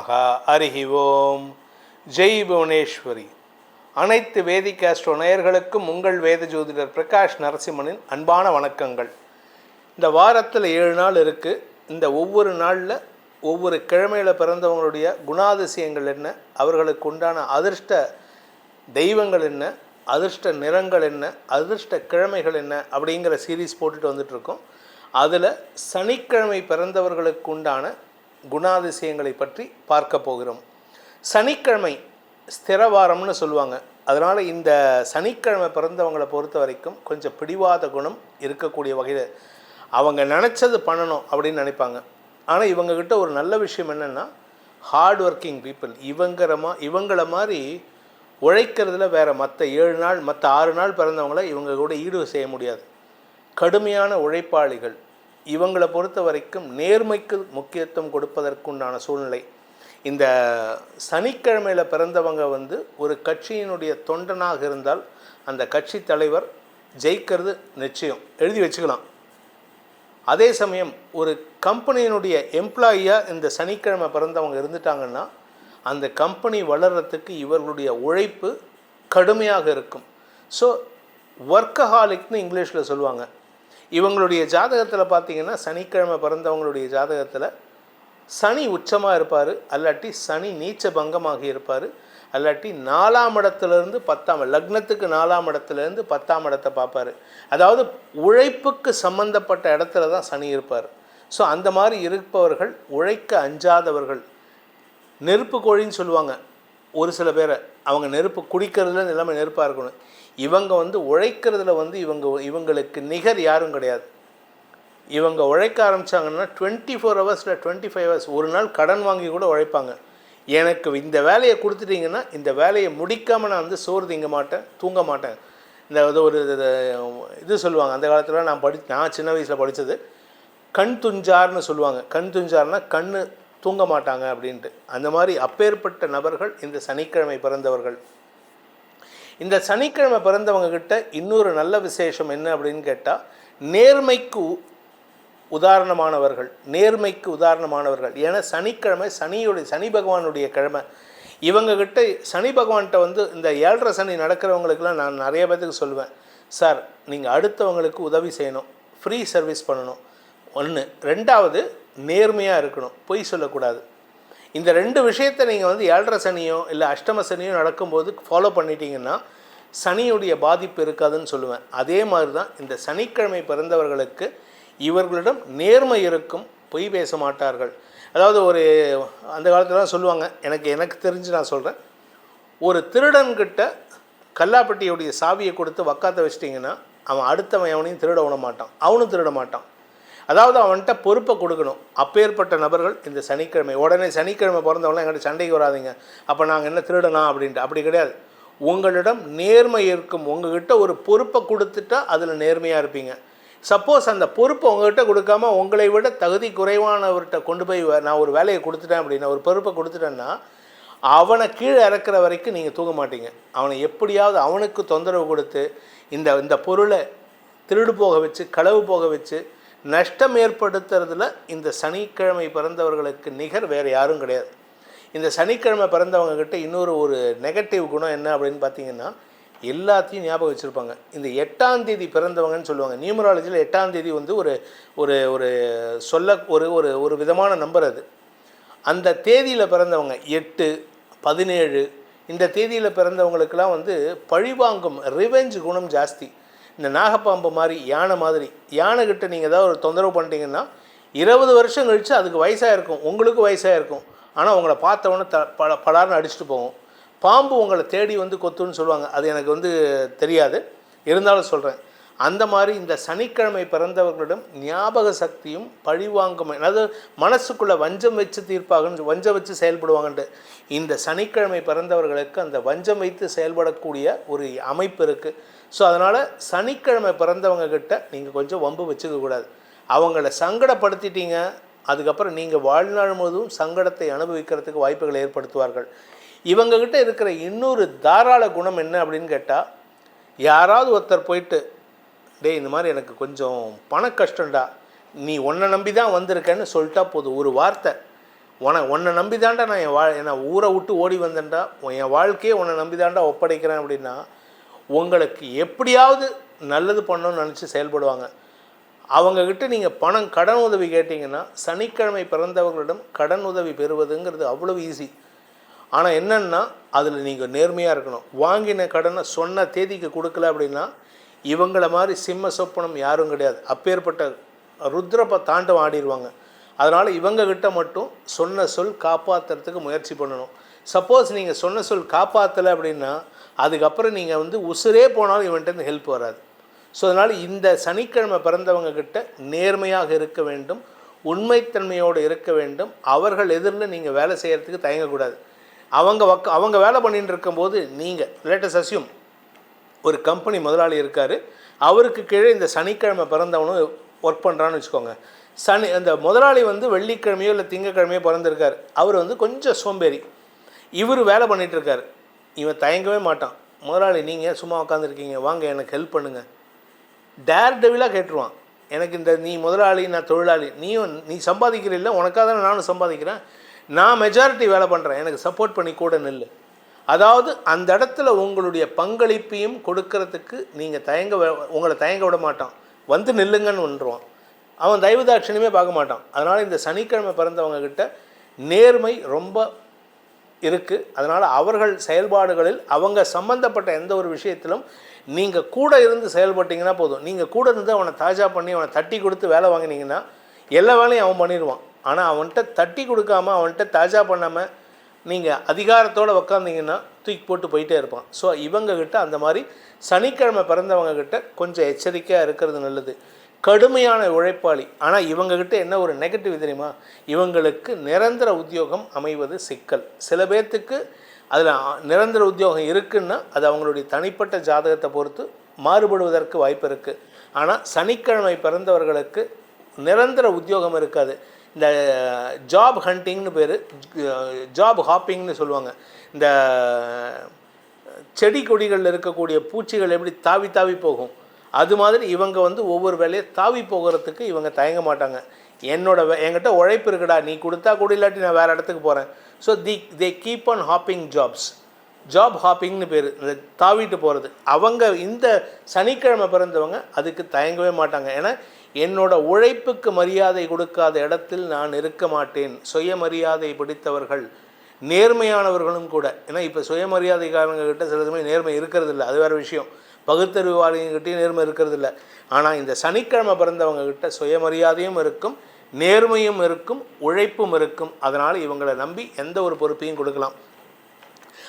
நமக அருகி ஓம் ஜெய் புவனேஸ்வரி. அனைத்து வேதிகாஸ்ட்ரோ நேயர்களுக்கும் உங்கள் வேத ஜோதிடர் பிரகாஷ் நரசிம்மனின் அன்பான வணக்கங்கள். இந்த வாரத்தில் ஏழு நாள் இருக்குது இந்த ஒவ்வொரு நாளில் ஒவ்வொரு கிழமையில் பிறந்தவங்களுடைய குணாதிசயங்கள் என்ன? அவர்களுக்கு உண்டான அதிர்ஷ்ட தெய்வங்கள் என்ன? அதிர்ஷ்ட நிறங்கள் என்ன? அதிர்ஷ்ட கிழமைகள் என்ன? அப்படிங்கிற சீரீஸ் போட்டுட்டு வந்துட்ருக்கோம் அதில் சனிக்கிழமை பிறந்தவர்களுக்கு உண்டான குணாதிசயங்களை பற்றி பார்க்க போகிறோம். சனிக்கிழமை ஸ்திரவாரம்னு சொல்லுவாங்க. அதனால் இந்த சனிக்கிழமை பிறந்தவங்களை பொறுத்த வரைக்கும் கொஞ்சம் பிடிவாத குணம் இருக்கக்கூடிய வகையில் அவங்க நினச்சது பண்ணணும் அப்படின்னு நினைப்பாங்க. ஆனால் இவங்கக்கிட்ட ஒரு நல்ல விஷயம் என்னென்னா ஹார்ட் ஒர்க்கிங் பீப்புள் இவங்கிற இவங்கள மாதிரி உழைக்கிறதுல வேறு மற்ற ஏழு நாள் மற்ற ஆறு நாள் பிறந்தவங்கள இவங்க கூட ஈடு செய்ய முடியாது. கடுமையான உழைப்பாளிகள். இவங்களை பொறுத்த வரைக்கும் நேர்மைக்கு முக்கியத்துவம் கொடுப்பதற்குண்டான சூழ்நிலை. இந்த சனிக்கிழமையில் பிறந்தவங்க வந்து ஒரு கட்சியினுடைய தொண்டனாக இருந்தால் அந்த கட்சி தலைவர் ஜெயிக்கிறது நிச்சயம். எழுதி வச்சுக்கலாம். அதே சமயம் ஒரு கம்பெனியினுடைய எம்ப்ளாயியாக இந்த சனிக்கிழமை பிறந்தவங்க இருந்துட்டாங்கன்னா அந்த கம்பெனி வளர்கிறதுக்கு இவர்களுடைய உழைப்பு கடுமையாக இருக்கும். ஸோ ஒர்க்கஹாலிக்னு இங்கிலீஷில் சொல்லுவாங்க. இவங்களுடைய ஜாதகத்தில் பார்த்திங்கன்னா சனிக்கிழமை பிறந்தவங்களுடைய ஜாதகத்தில் சனி உச்சமாக இருப்பார் அல்லாட்டி சனி நீச்ச பங்கமாக இருப்பார் அல்லாட்டி நாலாம் இடத்துலேருந்து பத்தாம் லக்னத்துக்கு நாலாம் இடத்துலேருந்து பத்தாம் இடத்தை பார்ப்பார். அதாவது உழைப்புக்கு சம்பந்தப்பட்ட இடத்துல தான் சனி இருப்பார். ஸோ அந்த மாதிரி இருப்பவர்கள் உழைக்க அஞ்சாதவர்கள். நெருப்பு கோழின்னு சொல்லுவாங்க. ஒரு சில பேரை அவங்க நெருப்பு குடிக்கிறதுல நிலைமை நெருப்பாக இருக்கணும். இவங்க வந்து உழைக்கிறதுல வந்து இவங்க இவங்களுக்கு நிகர் யாரும் கிடையாது. இவங்க உழைக்க ஆரம்பித்தாங்கன்னா டுவெண்ட்டி ஃபோர் ஹவர்ஸில் டுவெண்ட்டி ஃபைவ் ஹவர்ஸ் ஒரு நாள் கடன் வாங்கி கூட உழைப்பாங்க. எனக்கு இந்த வேலையை கொடுத்துட்டிங்கன்னா இந்த வேலையை முடிக்காமல் நான் வந்து சோறு திங்க மாட்டேன் தூங்க மாட்டேன். இந்த இது ஒரு இது சொல்லுவாங்க. அந்த காலத்தில் நான் படி நான் சின்ன வயசில் படித்தது கண் துஞ்சார்னு சொல்லுவாங்க. கண் துஞ்சார்னால் கண் தூங்க மாட்டாங்க அப்படின்ட்டு. அந்த மாதிரி அப்பேற்பட்ட நபர்கள் இந்த சனிக்கிழமை பிறந்தவர்கள். இந்த சனிக்கிழமை பிறந்தவங்க கிட்ட இன்னொரு நல்ல விசேஷம் என்ன அப்படின்னு கேட்டால் நேர்மைக்கு உதாரணமானவர்கள் நேர்மைக்கு உதாரணமானவர்கள். ஏன்னா சனிக்கிழமை சனியுடைய சனி பகவானுடைய கிழமை. இவங்கக்கிட்ட சனி பகவான்கிட்ட வந்து இந்த ஏழரை சனி நடக்கிறவங்களுக்கெல்லாம் நான் நிறைய பேத்துக்கு சொல்லுவேன். சார் நீங்கள் அடுத்தவங்களுக்கு உதவி செய்யணும். ஃப்ரீ சர்வீஸ் பண்ணணும். ஒன்று ரெண்டாவது நேர்மையாக இருக்கணும். பொய் சொல்லக்கூடாது. இந்த ரெண்டு விஷயத்தை நீங்கள் வந்து ஏழரை சனியோ இல்லை அஷ்டம சனியோ நடக்கும்போது ஃபாலோ பண்ணிட்டீங்கன்னா சனியுடைய பாதிப்பு இருக்காதுன்னு சொல்லுவேன். அதே மாதிரி தான் இந்த சனிக்கிழமை பிறந்தவர்களுக்கு இவர்களிடம் நேர்மை இருக்கும் பொய் பேச மாட்டார்கள். அதாவது ஒரு அந்த காலத்துலலாம் சொல்லுவாங்க எனக்கு எனக்கு தெரிஞ்சு நான் சொல்கிறேன் ஒரு திருடன்கிட்ட கல்லாப்பட்டியுடைய சாவியை கொடுத்து வக்காத்த வச்சிட்டிங்கன்னா அவன் அடுத்தவன் எவனையும் திருட விட மாட்டான். அவனும் திருட மாட்டான். அதாவது அவன்கிட்ட பொறுப்பை கொடுக்கணும். அப்பேற்பட்ட நபர்கள் இந்த சனிக்கிழமை உடனே சனிக்கிழமை பிறந்தவங்களாம் எங்கிட்ட சண்டைக்கு வராதிங்க. அப்போ நாங்கள் என்ன திருடனா அப்படின்ட்டு. அப்படி கிடையாது. உங்களிடம் நேர்மை இருக்கும். உங்ககிட்ட ஒரு பொறுப்பை கொடுத்துட்டா அதில் நேர்மையாக இருப்பீங்க. சப்போஸ் அந்த பொறுப்பை உங்ககிட்ட கொடுக்காம உங்களை விட தகுதி குறைவானவர்கிட்ட கொண்டு போய் நான் ஒரு வேலையை கொடுத்துட்டேன் அப்படின்னா ஒரு பொறுப்பை கொடுத்துட்டேன்னா அவனை கீழே இறக்குற வரைக்கும் நீங்கள் தூங்க மாட்டீங்க. அவனை எப்படியாவது அவனுக்கு தொந்தரவு கொடுத்து இந்த இந்த பொருளை திருடு போக வச்சு களவு போக வச்சு நஷ்டம் ஏற்படுத்துறதுல இந்த சனிக்கிழமை பிறந்தவர்களுக்கு நிகர் வேறு யாரும் கிடையாது. இந்த சனிக்கிழமை பிறந்தவங்கக்கிட்ட இன்னொரு ஒரு நெகட்டிவ் குணம் என்ன அப்படின்னு பார்த்தீங்கன்னா எல்லாத்தையும் ஞாபகம் வச்சுருப்பாங்க. இந்த எட்டாம் தேதி பிறந்தவங்கன்னு சொல்லுவாங்க. நியூமராலஜியில் எட்டாம் தேதி வந்து ஒரு ஒரு ஒரு சொல்ல ஒரு ஒரு ஒரு விதமான நம்பர் அது. அந்த தேதியில் பிறந்தவங்க எட்டு பதினேழு இந்த தேதியில் பிறந்தவங்களுக்கெல்லாம் வந்து பழிவாங்கும் ரிவெஞ்ச் குணம் ஜாஸ்தி. இந்த நாகப்பாம்பு மாதிரி யானை மாதிரி யானைக்கிட்ட நீங்கள் ஏதாவது ஒரு தொந்தரவு பண்ணிட்டீங்கன்னா இருபது வருஷம் கழித்து அதுக்கு வயசாக இருக்கும் உங்களுக்கு வயசாக இருக்கும். ஆனால் உங்களை பார்த்தவொன்னே த பல பலார்னு அடிச்சுட்டு போகும். பாம்பு உங்களை தேடி வந்து கொத்துன்னு சொல்லுவாங்க. அது எனக்கு வந்து தெரியாது. இருந்தாலும் சொல்கிறேன் அந்த மாதிரி இந்த சனிக்கிழமை பிறந்தவர்களிடம் ஞாபக சக்தியும் பழிவாங்கும். அதாவது மனசுக்குள்ளே வஞ்சம் வச்சு தீர்ப்பாக வஞ்சம் வச்சு செயல்படுவாங்கன்ட்டு. இந்த சனிக்கிழமை பிறந்தவர்களுக்கு அந்த வஞ்சம் வைத்து செயல்படக்கூடிய ஒரு அமைப்பு இருக்குது ஸோ அதனால் சனிக்கிழமை பிறந்தவங்க கிட்ட நீங்கள் கொஞ்சம் வம்பு வச்சுக்கக்கூடாது அவங்கள சங்கடப்படுத்திட்டீங்க அதுக்கப்புறம் நீங்கள் வாழ்நாள் முழுவதும் சங்கடத்தை அனுபவிக்கிறதுக்கு வாய்ப்புகளை ஏற்படுத்துவார்கள். இவங்கக்கிட்ட இருக்கிற இன்னொரு தாராள குணம் என்ன அப்படின்னு கேட்டால் யாராவது ஒருத்தர் போயிட்டு டேய் இந்த மாதிரி எனக்கு கொஞ்சம் பண கஷ்டம்டா நீ உன்னை நம்பி தான் வந்திருக்கேன்னு சொல்லிட்டா போதும். ஒரு வார்த்தை. உன உன்னை நம்பி தாண்டா நான் என் வா என்னை ஊரை விட்டு ஓடி வந்தேன்டா. என் வாழ்க்கையே உன்னை நம்பி தாண்டா ஒப்படைக்கிறேன் அப்படின்னா உங்களுக்கு எப்படியாவது நல்லது பண்ணணும்னு நினச்சி செயல்படுவாங்க. அவங்கக்கிட்ட நீங்கள் பணம் கடன் உதவி கேட்டிங்கன்னா சனிக்கிழமை பிறந்தவர்களிடம் கடன் உதவி பெறுவதுங்கிறது அவ்வளோ ஈஸி ஆனால் என்னென்னா அதில் நீங்கள் நேர்மையாக இருக்கணும். வாங்கின கடனை சொன்ன தேதிக்கு கொடுக்கல அப்படின்னா இவங்கள மாதிரி சிம்ம சொப்பனம் யாரும் கிடையாது. அப்பேற்பட்ட ருத்ரப்பை தாண்டம் ஆடிடுவாங்க அதனால் இவங்கக்கிட்ட மட்டும் சொன்ன சொல் காப்பாற்றுறதுக்கு முயற்சி பண்ணணும். சப்போஸ் நீங்கள் சொன்ன சொல் காப்பாற்றலை அப்படின்னா அதுக்கப்புறம் நீங்கள் வந்து உசுரே போனாலும் இவன்கிட்ட ஹெல்ப் வராது. ஸோ அதனால் இந்த சனிக்கிழமை பிறந்தவங்கக்கிட்ட நேர்மையாக இருக்க வேண்டும். உண்மைத்தன்மையோடு இருக்க வேண்டும். அவர்கள் எதிரில் நீங்கள் வேலை செய்கிறதுக்கு தயங்கக்கூடாது. அவங்க வக்க அவங்க வேலை பண்ணிட்டு இருக்கும்போது நீங்கள் லேட்டஸ்ட் அசியூம் ஒரு கம்பெனி முதலாளி இருக்கார். அவருக்கு கீழே இந்த சனிக்கிழமை பிறந்தவனும் ஒர்க் பண்ணுறான்னு வச்சுக்கோங்க. சனி அந்த முதலாளி வந்து வெள்ளிக்கிழமையோ இல்லை திங்கக்கிழமையோ பிறந்திருக்கார். அவர் வந்து கொஞ்சம் சோம்பேறி. இவர் வேலை பண்ணிகிட்ருக்கார் இவன் தயங்கவே மாட்டான். முதலாளி நீங்கள் சும்மா உட்காந்துருக்கீங்க வாங்க எனக்கு ஹெல்ப் பண்ணுங்கள் டேர் டெவிலாக கேட்டுருவான். எனக்கு இந்த நீ முதலாளி நான் தொழிலாளி. நீயும் நீ சம்பாதிக்கிறீல்ல உனக்காக தானே நானும் சம்பாதிக்கிறேன். நான் மெஜாரிட்டி வேலை பண்ணுறேன் எனக்கு சப்போர்ட் பண்ணி கூட நில்லு. அதாவது அந்த இடத்துல உங்களுடைய பங்களிப்பையும் கொடுக்கறதுக்கு நீங்கள் தயங்க உங்களை தயங்க விட மாட்டான். வந்து நில்லுங்கன்னு வந்துருவான் அவன் தயவு பார்க்க மாட்டான். அதனால் இந்த சனிக்கிழமை பிறந்தவங்கக்கிட்ட நேர்மை ரொம்ப இருக்குது அதனால் அவர்கள் செயல்பாடுகளில் அவங்க சம்மந்தப்பட்ட எந்த ஒரு விஷயத்திலும் நீங்கள் கூட இருந்து செயல்பட்டீங்கன்னா போதும். நீங்கள் கூட இருந்து அவனை தாஜா பண்ணி அவனை தட்டி கொடுத்து வேலை வாங்கினீங்கன்னா எல்லா வேலையும் அவன் பண்ணிடுவான். ஆனால் அவன்கிட்ட தட்டி கொடுக்காம அவன்கிட்ட தாஜா பண்ணாமல் நீங்கள் அதிகாரத்தோடு உக்காந்தீங்கன்னா தூக்கி போட்டு போயிட்டே இருப்பான். ஸோ இவங்கக்கிட்ட அந்த மாதிரி சனிக்கிழமை பிறந்தவங்கக்கிட்ட கொஞ்சம் எச்சரிக்கையாக இருக்கிறது நல்லது. கடுமையான உழைப்பாளி. ஆனால் இவங்ககிட்ட என்ன ஒரு நெகட்டிவ் தெரியுமா? இவங்களுக்கு நிரந்தர உத்தியோகம் அமைவது சிக்கல். சில பேர்த்துக்கு அதில் நிரந்தர உத்தியோகம் இருக்குன்னா அது அவங்களுடைய தனிப்பட்ட ஜாதகத்தை பொறுத்து மாறுபடுவதற்கு வாய்ப்பு இருக்குது ஆனால் சனிக்கிழமை பிறந்தவர்களுக்கு நிரந்தர உத்தியோகம் இருக்காது. இந்த ஜாப் ஹண்டிங்னு பேர் ஜாப் ஹாப்பிங்னு சொல்லுவாங்க. இந்த செடி கொடிகளில் இருக்கக்கூடிய பூச்சிகள் எப்படி தாவி தாவி போகும்? அது மாதிரி இவங்க வந்து ஒவ்வொரு வேலையை தாவி போகிறதுக்கு இவங்க தயங்க மாட்டாங்க. என்னோட வே- என்கிட்ட உழைப்பு இருக்குடா நீ கொடுத்தா கூட இல்லாட்டி நான் வேறு இடத்துக்கு போகிறேன் so the they keep on hopping jobs job ஹாப்பிங்னு பேர் இந்த தாவிட்டு போகிறது அவங்க இந்த சனிக்கிழமை பிறந்தவங்க அதுக்கு தயங்கவே மாட்டாங்க. ஏன்னா என்னோட உழைப்புக்கு மரியாதை கொடுக்காத இடத்தில் நான் இருக்க மாட்டேன். சுயமரியாதை பிடித்தவர்கள் நேர்மையானவர்களும் கூட. ஏன்னா இப்போ சுயமரியாதைக்காரங்க கிட்ட சில சமயம் நேர்மை இருக்கிறது இல்லை அது வேறு விஷயம். பகுத்தறிவாளிகிட்டையும் நேர்மை இருக்கிறது இல்லை ஆனால் இந்த சனிக்கிழமை பிறந்தவங்க கிட்ட சுயமரியாதையும் இருக்கும் நேர்மையும் இருக்கும் உழைப்பும் இருக்கும். அதனால் இவங்களை நம்பி எந்த ஒரு பொறுப்பையும் கொடுக்கலாம்.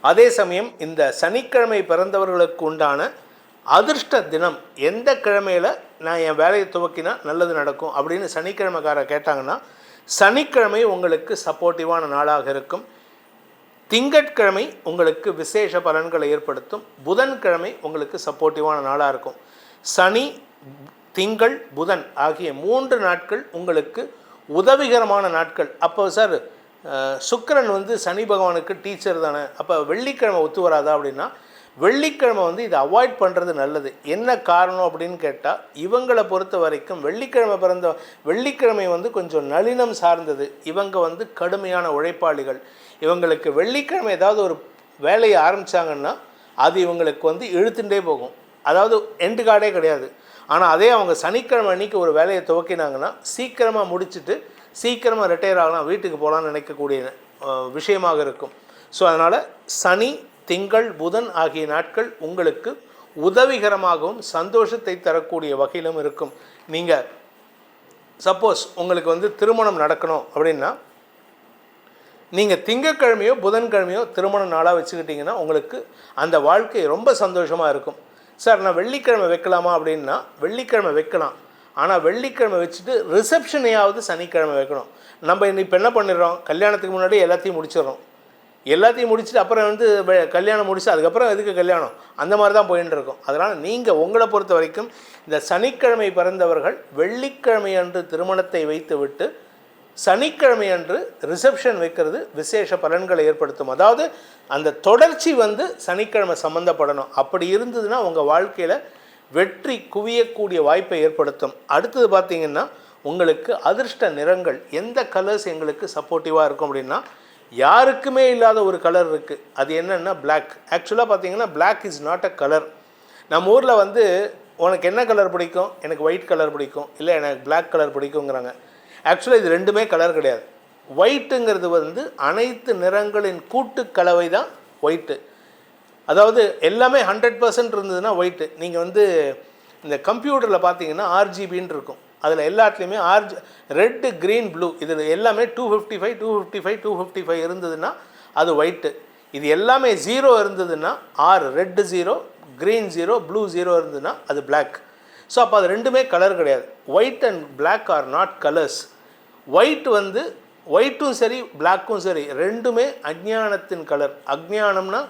அதே சமயம் இந்த சனிக்கிழமை பிறந்தவர்களுக்கு உண்டான அதிர்ஷ்ட தினம். எந்த கிழமையில் நான் என் வேலையை துவக்கினா நல்லது நடக்கும் அப்படின்னு சனிக்கிழமைக்காரர் கேட்டாங்கன்னா சனிக்கிழமை உங்களுக்கு சப்போர்ட்டிவான நாளாக இருக்கும். திங்கட்கிழமை உங்களுக்கு விசேஷ பலன்களை ஏற்படுத்தும். புதன்கிழமை உங்களுக்கு சப்போர்ட்டிவான நாளாக இருக்கும். சனி திங்கள் புதன் ஆகிய மூன்று நாட்கள் உங்களுக்கு உதவிகரமான நாட்கள். அப்போ சார் சுக்கரன் வந்து சனி பகவானுக்கு டீச்சர் தானே. அப்போ வெள்ளிக்கிழமை ஒத்து வராதா அப்படின்னா வெள்ளிக்கிழமை வந்து இதை அவாய்ட் பண்ணுறது நல்லது. என்ன காரணம் அப்படின்னு கேட்டால் இவங்களை பொறுத்த வரைக்கும் வெள்ளிக்கிழமை பிறந்த வெள்ளிக்கிழமை வந்து கொஞ்சம் நளினம் சார்ந்தது. இவங்க வந்து கடுமையான உழைப்பாளிகள். இவங்களுக்கு வெள்ளிக்கிழமை ஏதாவது ஒரு வேலையை ஆரம்பித்தாங்கன்னா அது இவங்களுக்கு வந்து இழுத்துட்டே போகும். அதாவது எண்டு கார்டே கிடையாது. ஆனால் அதே அவங்க சனிக்கிழமை அன்னைக்கு ஒரு வேலையை துவக்கினாங்கன்னா சீக்கிரமாக முடிச்சுட்டு சீக்கிரமாக ரிட்டையர் ஆகலாம் வீட்டுக்கு போகலான்னு நினைக்கக்கூடிய விஷயமாக இருக்கும். ஸோ அதனால் சனி திங்கள் புதன் ஆகிய நாட்கள் உங்களுக்கு உதவிகரமாகவும் சந்தோஷத்தை தரக்கூடிய வகையிலும் இருக்கும். நீங்கள் சப்போஸ் உங்களுக்கு வந்து திருமணம் நடக்கணும் அப்படின்னா நீங்கள் திங்கக்கிழமையோ புதன்கிழமையோ திருமண நாளாக வச்சுக்கிட்டிங்கன்னா உங்களுக்கு அந்த வாழ்க்கை ரொம்ப சந்தோஷமாக இருக்கும். சார் நான் வெள்ளிக்கிழமை வைக்கலாமா அப்படின்னா வெள்ளிக்கிழமை வைக்கலாம். ஆனால் வெள்ளிக்கிழமை வச்சுட்டு ரிசப்ஷனையாவது சனிக்கிழமை வைக்கணும். நம்ம இப்போ என்ன பண்ணிடுறோம்? கல்யாணத்துக்கு முன்னாடி எல்லாத்தையும் முடிச்சிடுறோம். எல்லாத்தையும் முடிச்சுட்டு அப்புறம் வந்து கல்யாணம் முடிச்சு அதுக்கப்புறம் எதுக்கு கல்யாணம்? அந்த மாதிரி தான் போயின்னு இருக்கும் அதனால் நீங்கள் உங்களை பொறுத்த வரைக்கும் இந்த சனிக்கிழமை பிறந்தவர்கள் வெள்ளிக்கிழமை அன்று திருமணத்தை வைத்து விட்டு சனிக்கிழமை அன்று ரிசப்ஷன் வைக்கிறது விசேஷ பலன்களை ஏற்படுத்தும். அதாவது அந்த தொடர்ச்சி வந்து சனிக்கிழமை சம்மந்தப்படணும் அப்படி இருந்ததுன்னா உங்கள் வாழ்க்கையில் வெற்றி குவியக்கூடிய வாய்ப்பை ஏற்படுத்தும். அடுத்தது பார்த்தீங்கன்னா உங்களுக்கு அதிர்ஷ்ட நிறங்கள் எந்த கலர்ஸ் எங்களுக்கு சப்போர்ட்டிவாக இருக்கும் அப்படின்னா யாருக்குமே இல்லாத ஒரு கலர் இருக்குது அது என்னென்னா பிளாக் ஆக்சுவலாக பார்த்தீங்கன்னா black is not a colour நம்ம ஊரில் வந்து உனக்கு என்ன கலர் பிடிக்கும்? எனக்கு ஒயிட் கலர் பிடிக்கும். இல்லை எனக்கு பிளாக் கலர் பிடிக்குங்கிறாங்க ஆக்சுவலாக இது ரெண்டுமே கலர் கிடையாது. ஒயிட்டுங்கிறது வந்து அனைத்து நிறங்களின் கூட்டு கலவை தான் ஒயிட்டு அதாவது எல்லாமே ஹண்ட்ரட் பர்சன்ட் இருந்ததுன்னா ஒயிட்டு நீங்கள் வந்து இந்த கம்ப்யூட்டரில் பார்த்தீங்கன்னா ஆர்ஜிபின்னு இருக்கும். அதில் எல்லாத்துலேயுமே ஆர்ஜ் ரெட்டு க்ரீன் ப்ளூ இதில் எல்லாமே two fifty five two fifty five two fifty five இருந்ததுன்னா அது ஒயிட்டு இது எல்லாமே ஜீரோ இருந்ததுன்னா ஆறு red zero green zero blue zero இருந்ததுன்னா அது பிளாக் ஸோ அப்போ அது ரெண்டுமே கலர் கிடையாது. White and black are not colours white வந்து ஒயிட்டும் சரி பிளாக்கும் சரி ரெண்டுமே அஜ்ஞானத்தின் கலர் அஜ்ஞானம்னா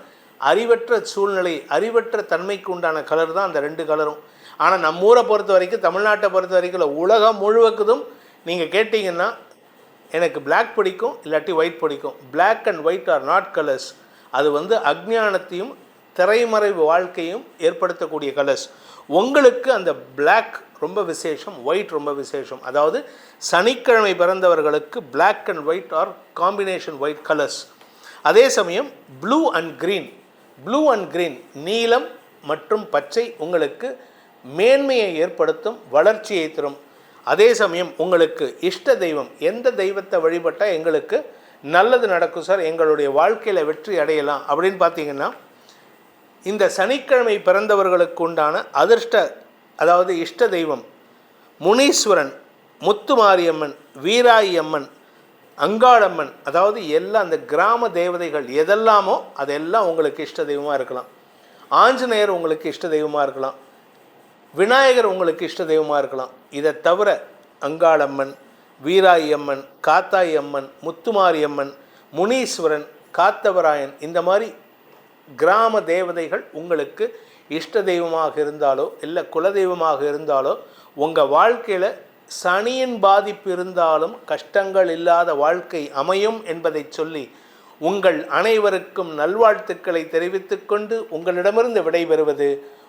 அறிவற்ற சூழ்நிலை அறிவற்ற தன்மைக்கு உண்டான கலர் தான் அந்த ரெண்டு கலரும் ஆனால் நம்ம ஊரை பொறுத்த வரைக்கும் தமிழ்நாட்டை பொறுத்த வரைக்கும் இல்லை உலகம் முழுவதும் நீங்கள் கேட்டிங்கன்னா எனக்கு பிளாக் பிடிக்கும் இல்லாட்டி ஒயிட் பிடிக்கும். Black and white are not colours அது வந்து அக்ஞானத்தையும் திரைமறைவு வாழ்க்கையும் ஏற்படுத்தக்கூடிய கலர்ஸ் உங்களுக்கு அந்த பிளாக் ரொம்ப விசேஷம் ஒயிட் ரொம்ப விசேஷம். அதாவது சனிக்கிழமை பிறந்தவர்களுக்கு black and white or combination white colours அதே சமயம் blue and green blue and green நீலம் மற்றும் பச்சை உங்களுக்கு மேன்மையை ஏற்படுத்தும் வளர்ச்சியை தரும். அதே சமயம் உங்களுக்கு இஷ்ட தெய்வம் எந்த தெய்வத்தை வழிபட்டால் எங்களுக்கு நல்லது நடக்கும் சார் எங்களுடைய வாழ்க்கையில் வெற்றி அடையலாம் அப்படின்னு பார்த்தீங்கன்னா இந்த சனிக்கிழமை பிறந்தவர்களுக்கு உண்டான அதிர்ஷ்ட அதாவது இஷ்ட தெய்வம் முனீஸ்வரன் முத்துமாரியம்மன் வீராயம்மன் அங்காளம்மன் அதாவது எல்லாம் அந்த கிராம தேவதைகள் எதெல்லாமோ அதெல்லாம் உங்களுக்கு இஷ்ட தெய்வமாக இருக்கலாம். ஆஞ்சநேயர் உங்களுக்கு இஷ்ட தெய்வமாக இருக்கலாம். விநாயகர் உங்களுக்கு இஷ்ட தெய்வமாக இருக்கலாம். இதை தவிர அங்காளம்மன் வீராயம்மன் காத்தாயம்மன் முத்துமாரியம்மன் முனீஸ்வரன் காத்தவராயன் இந்த மாதிரி கிராம தேவதைகள் உங்களுக்கு இஷ்ட தெய்வமாக இருந்தாலோ இல்லை குலதெய்வமாக இருந்தாலோ உங்கள் வாழ்க்கையில் சனியின் பாதிப்பு இருந்தாலும் கஷ்டங்கள் இல்லாத வாழ்க்கை அமையும் என்பதை சொல்லி உங்கள் அனைவருக்கும் நல்வாழ்த்துக்களை தெரிவித்துக்கொண்டு உங்களிடமிருந்து விடைபெறுவது